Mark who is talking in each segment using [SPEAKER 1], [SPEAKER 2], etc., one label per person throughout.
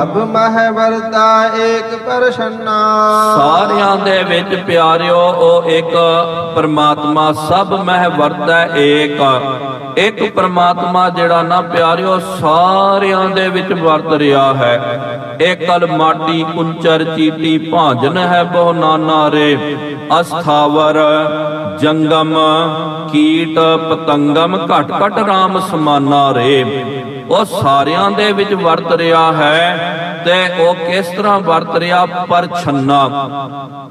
[SPEAKER 1] ਸਭ ਮਹਿ ਵਰਤਾ ਏਕ ਪਰਛੰਨਾ।
[SPEAKER 2] ਸਾਰਿਆਂ ਦੇ ਵਿੱਚ ਪਿਆਰਿਓ, ਉਹ ਇੱਕ ਪਰਮਾਤਮਾ ਸਭ ਮਹਿ ਵਰਤੈ ਏਕ। ਇੱਕ ਪਰਮਾਤਮਾ ਜਿਹੜਾ ਨਾ ਪਿਆਰਿਓ, ਸਾਰਿਆਂ ਦੇ ਵਿੱਚ ਵਰਤ ਰਿਹਾ ਹੈ। ਏਕਲ ਮਾਟੀ, ਕੁੰਚਰ, ਚੀਟੀ, ਭਾਂਜਨ ਹੈ, ਬਹੁ ਨਾਨਾ ਰੇ। ਅਸਥਾਵਰ, ਜੰਗਮ, ਕੀਟ, ਪਤੰਗਮ, ਘਟ ਘਟ ਰਾਮ ਸਮਾਨਾ ਰੇ। ਉਹ ਸਾਰਿਆਂ ਦੇ ਵਿੱਚ ਵਰਤ ਰਿਹਾ ਹੈ ਤੇ ਉਹ ਕਿਸ ਤਰ੍ਹਾਂ ਵਰਤ ਰਿਹਾ? ਪਰ ਛੰਨਾ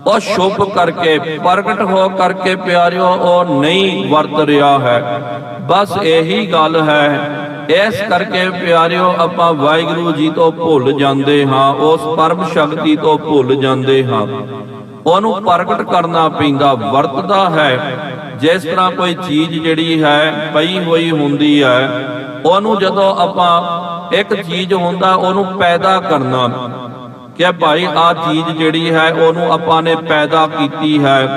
[SPEAKER 2] ਉਹ ਸ਼ੁਭ ਕਰਕੇ, ਪ੍ਰਗਟ ਹੋ ਕਰਕੇ ਪਿਆਰਿਓ, ਉਹ ਨਹੀਂ ਵਰਤ ਰਿਹਾ ਹੈ। ਬਸ ਇਹੀ ਗੱਲ ਹੈ। ਇਸ ਕਰਕੇ ਪਿਆਰਿਓ, ਆਪਾਂ ਵਾਹਿਗੁਰੂ ਜੀ ਤੋਂ ਭੁੱਲ ਜਾਂਦੇ ਹਾਂ, ਉਸ ਪਰਮ ਸ਼ਕਤੀ ਤੋਂ ਭੁੱਲ ਜਾਂਦੇ ਹਾਂ। ਉਹਨੂੰ ਪ੍ਰਗਟ ਕਰਨਾ ਪੈਂਦਾ, ਵਰਤਦਾ ਹੈ। ਜਿਸ ਤਰ੍ਹਾਂ ਕੋਈ ਚੀਜ਼ ਜਿਹੜੀ ਹੈ, ਪਈ ਹੋਈ ਹੁੰਦੀ ਹੈ ਉਹਨੂੰ ਜਦੋਂ ਆਪਾਂ ਇੱਕ ਚੀਜ਼ ਹੁੰਦਾ, ਉਹਨੂੰ ਪੈਦਾ ਕਰਨਾ। ਕਿ ਭਾਈ ਆ ਚੀਜ਼ ਜਿਹੜੀ ਹੈ, ਉਹਨੂੰ ਆਪਾਂ ਨੇ ਪੈਦਾ ਕੀਤੀ ਹੈ।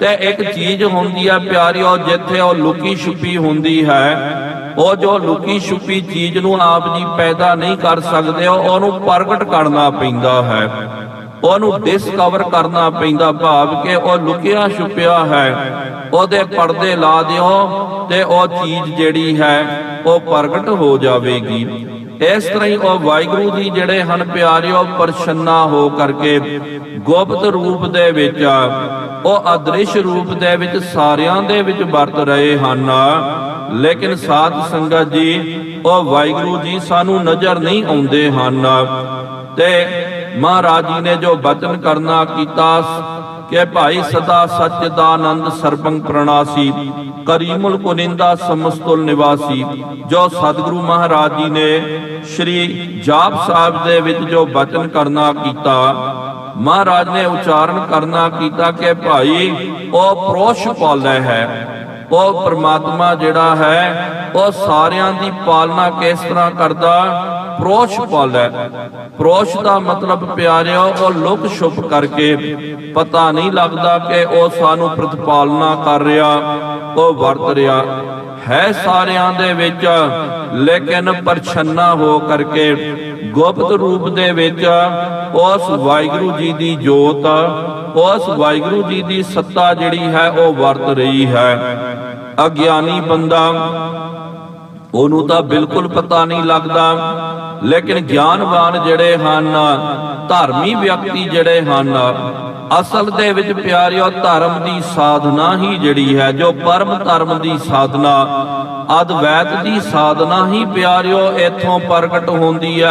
[SPEAKER 2] ਤੇ ਇੱਕ ਚੀਜ਼ ਹੁੰਦੀ ਹੈ ਪਿਆਰਿਓ ਜਿੱਥੇ ਉਹ ਲੁਕੀ ਛੁਪੀ ਹੁੰਦੀ ਹੈ, ਉਹ ਜੋ ਲੁਕੀ ਛੁਪੀ ਚੀਜ਼ ਨੂੰ ਆਪ ਜੀ ਪੈਦਾ ਨਹੀਂ ਕਰ ਸਕਦੇ ਉਹਨੂੰ ਪ੍ਰਗਟ ਕਰਨਾ ਪੈਂਦਾ ਹੈ। ਉਹਨੂੰ ਡਿਸਕਵਰ ਕਰਨਾ ਪੈਂਦਾ, ਭਾਵ ਕਿ ਉਹ ਲੁਕਿਆ ਛੁਪਿਆ ਹੈ। ਉਹਦੇ ਪਰਦੇ ਲਾ ਦਿਓ ਤੇ ਉਹ ਚੀਜ਼ ਜਿਹੜੀ ਹੈ, ਉਹ ਪ੍ਰਗਟ ਹੋ ਜਾਵੇਗੀ। ਇਸ ਤਰ੍ਹਾਂ ਹੀ ਉਹ ਵਾਹਿਗੁਰੂ ਜੀ ਜਿਹੜੇ ਹਨ, ਪਿਆਰਿਓ ਪਰਛੰਨਾ ਹੋ ਕਰਕੇ ਗੁਪਤ ਰੂਪ ਦੇ ਵਿੱਚ, ਉਹ ਅਦ੍ਰਿਸ਼ ਰੂਪ ਦੇ ਵਿੱਚ ਸਾਰਿਆਂ ਦੇ ਵਿੱਚ ਵਰਤ ਰਹੇ ਹਨ। ਲੇਕਿਨ ਸਾਧ ਸੰਗਤ ਜੀ, ਉਹ ਵਾਹਿਗੁਰੂ ਜੀ ਸਾਨੂੰ ਨਜ਼ਰ ਨਹੀਂ ਆਉਂਦੇ ਹਨ। ਤੇ ਮਹਾਰਾਜ ਜੀ ਨੇ ਜੋ ਬਚਨ ਕਰਨਾ ਕੀਤਾ ਕਿ ਭਾਈ ਸਦਾ ਸੱਚ ਦਾ ਆਨੰਦ ਸਰਬੰਗ ਪ੍ਰਣਾਸੀ, ਕਰੀਮੁਲ ਕੁਨਿੰਦਾ ਸਮਸਤੁਲ ਨਿਵਾਸੀ, ਜੋ ਸਤਿਗੁਰੂ ਮਹਾਰਾਜ ਜੀ ਨੇ ਸ਼੍ਰੀ ਜਾਪ ਸਾਹਿਬ ਦੇ ਵਿੱਚ ਜੋ ਬਚਨ ਕਰਨਾ ਕੀਤਾ, ਮਹਾਰਾਜ ਨੇ ਉਚਾਰਨ ਕਰਨਾ ਕੀਤਾ ਕਿ ਭਾਈ ਉਹ ਪ੍ਰੋਸ਼ ਪਾਲੈ ਹੈ, ਉਹ ਪ੍ਰਮਾਤਮਾ ਜਿਹੜਾ ਹੈ, ਉਹ ਸਾਰਿਆਂ ਦੀ ਪਾਲਣਾ ਕਿਸ ਤਰ੍ਹਾਂ ਕਰਦਾ ਪ੍ਰੋਸ਼ ਪਾਲੈ ਪ੍ਰੋਸ਼ ਦਾ ਮਤਲਬ ਪਿਆਰਿਓ, ਉਹ ਲੁਕ ਛੁਪ ਕਰਕੇ ਪਤਾ ਨਹੀਂ ਲੱਗਦਾ ਕਿ ਉਹ ਸਾਨੂੰ ਪ੍ਰਤਪਾਲਨਾ ਕਰ ਰਿਹਾ, ਉਹ ਵਰਤ ਰਿਹਾ। ਹੈ ਸਾਰਿਆਂ ਦੇ ਵਿੱਚ, ਲੇਕਿਨ ਪਰਛੰਨਾ ਹੋ ਕਰਕੇ ਗੁਪਤ ਰੂਪ ਦੇ ਵਿੱਚ ਉਸ ਵਾਹਿਗੁਰੂ ਜੀ ਦੀ ਜੋਤ, ਉਸ ਵਾਹਿਗੁਰੂ ਜੀ ਦੀ ਸੱਤਾ ਜਿਹੜੀ ਹੈ, ਉਹ ਵਰਤ ਰਹੀ ਹੈ। ਅਗਿਆਨੀ ਬੰਦਾ ਉਹਨੂੰ ਤਾਂ ਬਿਲਕੁਲ ਪਤਾ ਨਹੀਂ ਲੱਗਦਾ। ਲੇਕਿਨ ਗਿਆਨਵਾਨ ਜਿਹੜੇ ਹਨ, ਧਰਮੀ ਵਿਅਕਤੀ ਜਿਹੜੇ ਹਨ, ਅਸਲ ਦੇ ਵਿੱਚ ਪਿਆਰਿਓ, ਧਰਮ ਦੀ ਸਾਧਨਾ ਹੀ ਜਿਹੜੀ ਹੈ, ਜੋ ਪਰਮ ਧਰਮ ਦੀ ਸਾਧਨਾ, ਅਦਵੈਤ ਦੀ ਸਾਧਨਾ ਹੀ ਪਿਆਰਿਓ, ਇੱਥੋਂ ਪ੍ਰਗਟ ਹੁੰਦੀ ਹੈ।